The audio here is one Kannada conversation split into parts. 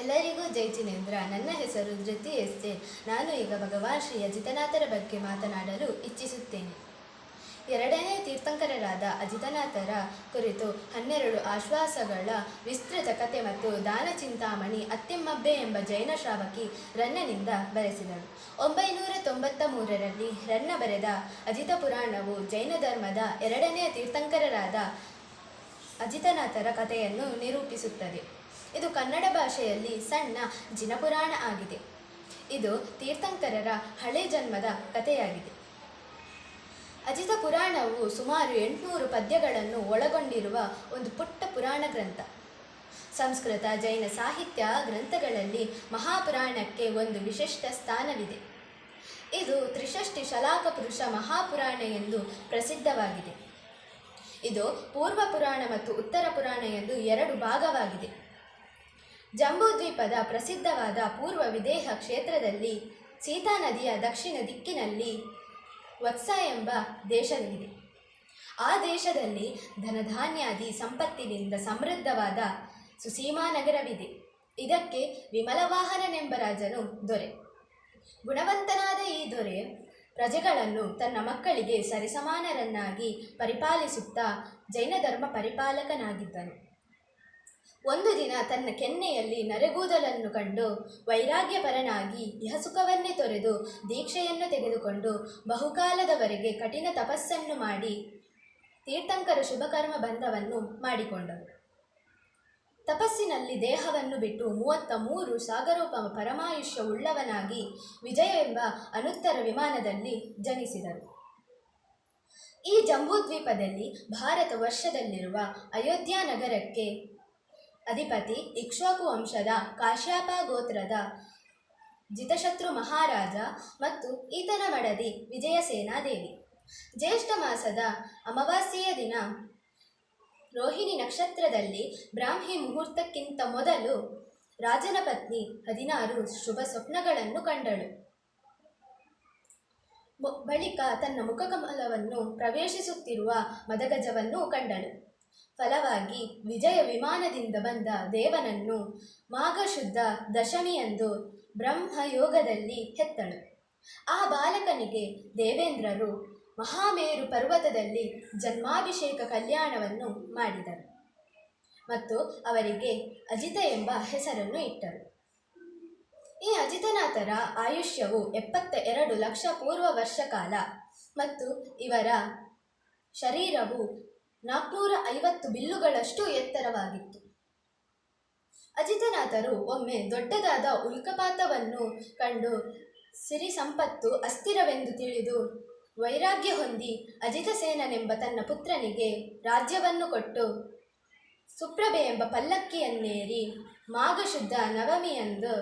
ಎಲ್ಲರಿಗೂ ಜೈ ಜಿನೇಂದ್ರ. ನನ್ನ ಹೆಸರು ಧೃತಿ ಎಸ್ ಜೆ ನಾನು ಈಗ ಭಗವಾನ್ ಶ್ರೀ ಅಜಿತನಾಥರ ಬಗ್ಗೆ ಮಾತನಾಡಲು ಇಚ್ಛಿಸುತ್ತೇನೆ. ಎರಡನೇ ತೀರ್ಥಂಕರರಾದ ಅಜಿತನಾಥರ ಕುರಿತು ಹನ್ನೆರಡು ಆಶ್ವಾಸಗಳ ವಿಸ್ತೃತ ಕಥೆ ಮತ್ತು ದಾನ ಚಿಂತಾಮಣಿ ಅತ್ತೆಮ್ಮಬ್ಬೆ ಎಂಬ ಜೈನ ಶ್ರಾವಕಿ ರನ್ನನಿಂದ ಬರೆಸಿದಳು. ಒಂಬೈನೂರ ತೊಂಬತ್ತ ಮೂರರಲ್ಲಿ ರನ್ನ ಬರೆದ ಅಜಿತ ಪುರಾಣವು ಜೈನ ಧರ್ಮದ ಎರಡನೆಯ ತೀರ್ಥಂಕರರಾದ ಅಜಿತನಾಥರ ಕಥೆಯನ್ನು ನಿರೂಪಿಸುತ್ತದೆ. ಇದು ಕನ್ನಡ ಭಾಷೆಯಲ್ಲಿ ಸಣ್ಣ ಜಿನಪುರಾಣ ಆಗಿದೆ. ಇದು ತೀರ್ಥಂಕರರ ಹಳೆ ಜನ್ಮದ ಕಥೆಯಾಗಿದೆ. ಅಜಿತ ಪುರಾಣವು ಸುಮಾರು ಎಂಟುನೂರು ಪದ್ಯಗಳನ್ನು ಒಳಗೊಂಡಿರುವ ಒಂದು ಪುಟ್ಟ ಪುರಾಣ ಗ್ರಂಥ. ಸಂಸ್ಕೃತ, ಜೈನ ಸಾಹಿತ್ಯ ಗ್ರಂಥಗಳಲ್ಲಿ ಮಹಾಪುರಾಣಕ್ಕೆ ಒಂದು ವಿಶಿಷ್ಟ ಸ್ಥಾನವಿದೆ. ಇದು ತ್ರಿಷಷ್ಟಿ ಶಲಾಕ ಪುರುಷ ಮಹಾಪುರಾಣ ಎಂದು ಪ್ರಸಿದ್ಧವಾಗಿದೆ. ಇದು ಪೂರ್ವ ಪುರಾಣ ಮತ್ತು ಉತ್ತರ ಪುರಾಣ ಎಂದು ಎರಡು ಭಾಗವಾಗಿದೆ. ಜಂಬೂದ್ವೀಪದ ಪ್ರಸಿದ್ಧವಾದ ಪೂರ್ವ ವಿದೇಹ ಕ್ಷೇತ್ರದಲ್ಲಿ ಸೀತಾ ನದಿಯ ದಕ್ಷಿಣ ದಿಕ್ಕಿನಲ್ಲಿ ವತ್ಸ ಎಂಬ ದೇಶವಿದೆ. ಆ ದೇಶದಲ್ಲಿ ಧನಧಾನ್ಯಾದಿ ಸಂಪತ್ತಿನಿಂದ ಸಮೃದ್ಧವಾದ ಸುಸೀಮಾ ನಗರವಿದೆ. ಇದಕ್ಕೆ ವಿಮಲವಾಹನನೆಂಬ ರಾಜನು ದೊರೆ. ಗುಣವಂತನಾದ ಈ ದೊರೆ ಪ್ರಜೆಗಳನ್ನು ತನ್ನ ಮಕ್ಕಳಿಗೆ ಸರಿಸಮಾನರನ್ನಾಗಿ ಪರಿಪಾಲಿಸುತ್ತಾ ಜೈನ ಧರ್ಮ ಪರಿಪಾಲಕನಾಗಿದ್ದನು. ಒಂದು ದಿನ ತನ್ನ ಕೆನ್ನೆಯಲ್ಲಿ ನರೆಗೂದಲನ್ನು ಕಂಡು ವೈರಾಗ್ಯಪರನಾಗಿ ಇಹಸುಖವನ್ನೇ ತೊರೆದು ದೀಕ್ಷೆಯನ್ನು ತೆಗೆದುಕೊಂಡು ಬಹುಕಾಲದವರೆಗೆ ಕಠಿಣ ತಪಸ್ಸನ್ನು ಮಾಡಿ ತೀರ್ಥಂಕರ ಶುಭಕರ್ಮ ಬಂಧವನ್ನು ಮಾಡಿಕೊಂಡರು. ತಪಸ್ಸಿನಲ್ಲಿ ದೇಹವನ್ನು ಬಿಟ್ಟು ಮೂವತ್ತ ಮೂರು ಸಾಗರೋಪಮ ಪರಮಾಯುಷ್ಯ ಉಳ್ಳವನಾಗಿ ವಿಜಯ ಎಂಬ ಅನುತ್ತರ ವಿಮಾನದಲ್ಲಿ ಜನಿಸಿದರು. ಈ ಜಂಬೂದ್ವೀಪದಲ್ಲಿ ಭಾರತ ವರ್ಷದಲ್ಲಿರುವ ಅಯೋಧ್ಯಾ ನಗರಕ್ಕೆ ಅಧಿಪತಿ ಇಕ್ಷ್ವಾಕು ವಂಶದ ಕಾಶ್ಯಾಪ ಗೋತ್ರದ ಜಿತಶತ್ರು ಮಹಾರಾಜ ಮತ್ತು ಈತನ ಮಡದಿ ವಿಜಯಸೇನಾದೇವಿ ಜ್ಯೇಷ್ಠ ಮಾಸದ ಅಮಾವಾಸ್ಯೆಯ ದಿನ ರೋಹಿಣಿ ನಕ್ಷತ್ರದಲ್ಲಿ ಬ್ರಾಹ್ಮಿ ಮುಹೂರ್ತಕ್ಕಿಂತ ಮೊದಲು ರಾಜನ ಪತ್ನಿ ಹದಿನಾರು ಶುಭ ಸ್ವಪ್ನಗಳನ್ನು ಕಂಡಳು. ಬಳಿಕ ತನ್ನ ಮುಖಕಮಲವನ್ನು ಪ್ರವೇಶಿಸುತ್ತಿರುವ ಮದಗಜವನ್ನು ಕಂಡಳು. ಫಲವಾಗಿ ವಿಜಯ ವಿಮಾನದಿಂದ ಬಂದ ದೇವನನ್ನು ಮಾಘಶುದ್ಧ ದಶಮಿಯಂದು ಬ್ರಹ್ಮಯೋಗದಲ್ಲಿ ಹೆತ್ತಳು. ಆ ಬಾಲಕನಿಗೆ ದೇವೇಂದ್ರರು ಮಹಾಮೇರು ಪರ್ವತದಲ್ಲಿ ಜನ್ಮಾಭಿಷೇಕ ಕಲ್ಯಾಣವನ್ನು ಮಾಡಿದರು ಮತ್ತು ಅವರಿಗೆ ಅಜಿತ ಎಂಬ ಹೆಸರನ್ನು ಇಟ್ಟರು. ಈ ಅಜಿತನಾಥರ ಆಯುಷ್ಯವು ಎಪ್ಪತ್ತ ಎರಡು ಲಕ್ಷ ಪೂರ್ವ ವರ್ಷ ಕಾಲ ಮತ್ತು ಇವರ ಶರೀರವು ನಾಲ್ಕುನೂರ ಐವತ್ತು ಬಿಲ್ಲುಗಳಷ್ಟು ಎತ್ತರವಾಗಿತ್ತು. ಅಜಿತನಾಥರು ಒಮ್ಮೆ ದೊಡ್ಡದಾದ ಉಲ್ಕಪಾತವನ್ನು ಕಂಡು ಸಿರಿ ಸಂಪತ್ತು ಅಸ್ಥಿರವೆಂದು ತಿಳಿದು ವೈರಾಗ್ಯ ಹೊಂದಿ ಅಜಿತಸೇನನೆಂಬ ತನ್ನ ಪುತ್ರನಿಗೆ ರಾಜ್ಯವನ್ನು ಕೊಟ್ಟು ಸುಪ್ರಭೆ ಎಂಬ ಪಲ್ಲಕ್ಕಿಯನ್ನೇರಿ ಮಾಘಶುದ್ಧ ನವಮಿಯಂದು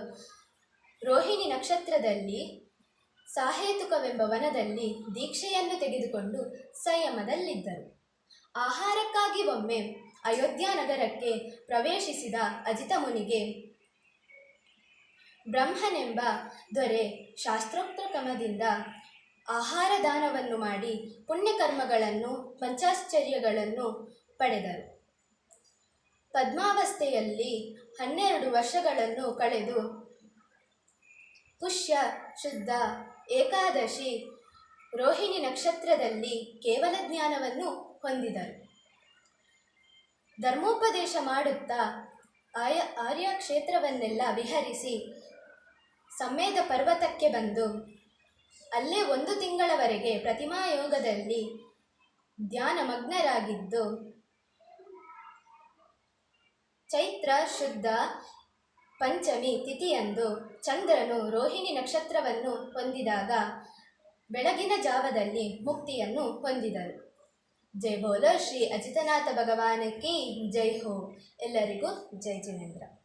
ರೋಹಿಣಿ ನಕ್ಷತ್ರದಲ್ಲಿ ಸಾಹೇತುಕವೆಂಬ ವನದಲ್ಲಿ ದೀಕ್ಷೆಯನ್ನು ತೆಗೆದುಕೊಂಡು ಸಂಯಮದಲ್ಲಿದ್ದರು. ಆಹಾರಕ್ಕಾಗಿ ಒಮ್ಮೆ ಅಯೋಧ್ಯ ನಗರಕ್ಕೆ ಪ್ರವೇಶಿಸಿದ ಅಜಿತ ಮುನಿಗೆ ಬ್ರಹ್ಮನೆಂಬ ದೊರೆ ಶಾಸ್ತ್ರೋಕ್ತ ಕ್ರಮದಿಂದ ಆಹಾರ ದಾನವನ್ನು ಮಾಡಿ ಪುಣ್ಯಕರ್ಮಗಳನ್ನು, ಪಂಚಾಶ್ಚರ್ಯಗಳನ್ನು ಪಡೆದರು. ಪದ್ಮಾವಸ್ಥೆಯಲ್ಲಿ ಹನ್ನೆರಡು ವರ್ಷಗಳನ್ನು ಕಳೆದು ಪುಷ್ಯ, ಶುದ್ಧ, ಏಕಾದಶಿ, ರೋಹಿಣಿ ನಕ್ಷತ್ರದಲ್ಲಿ ಕೇವಲ ಜ್ಞಾನವನ್ನು ಹೊಂದಿದರು. ಧರ್ಮೋಪದೇಶ ಮಾಡುತ್ತಾ ಆಯ ಆರ್ಯ ಕ್ಷೇತ್ರವನ್ನೆಲ್ಲ ವಿಹರಿಸಿ ಸಮೇದ ಪರ್ವತಕ್ಕೆ ಬಂದು ಅಲ್ಲೇ ಒಂದು ತಿಂಗಳವರೆಗೆ ಪ್ರತಿಮಾ ಯೋಗದಲ್ಲಿ ಧ್ಯಾನಮಗ್ನರಾಗಿದ್ದು, ಚೈತ್ರ, ಶುದ್ಧ, ಪಂಚಮಿ ತಿಥಿಯಂದು ಚಂದ್ರನು ರೋಹಿಣಿ ನಕ್ಷತ್ರವನ್ನು ಹೊಂದಿದಾಗ ಬೆಳಗಿನ ಜಾವದಲ್ಲಿ ಮುಕ್ತಿಯನ್ನು ಹೊಂದಿದರು. ಜೈ ಬೋಲೋ ಶ್ರೀ ಅಜಿತನಾಥ ಭಗವಾನಕ್ಕೆ ಜೈ ಹೋ. ಎಲ್ಲರಿಗೂ ಜೈ ಜಿನೇಂದ್ರ.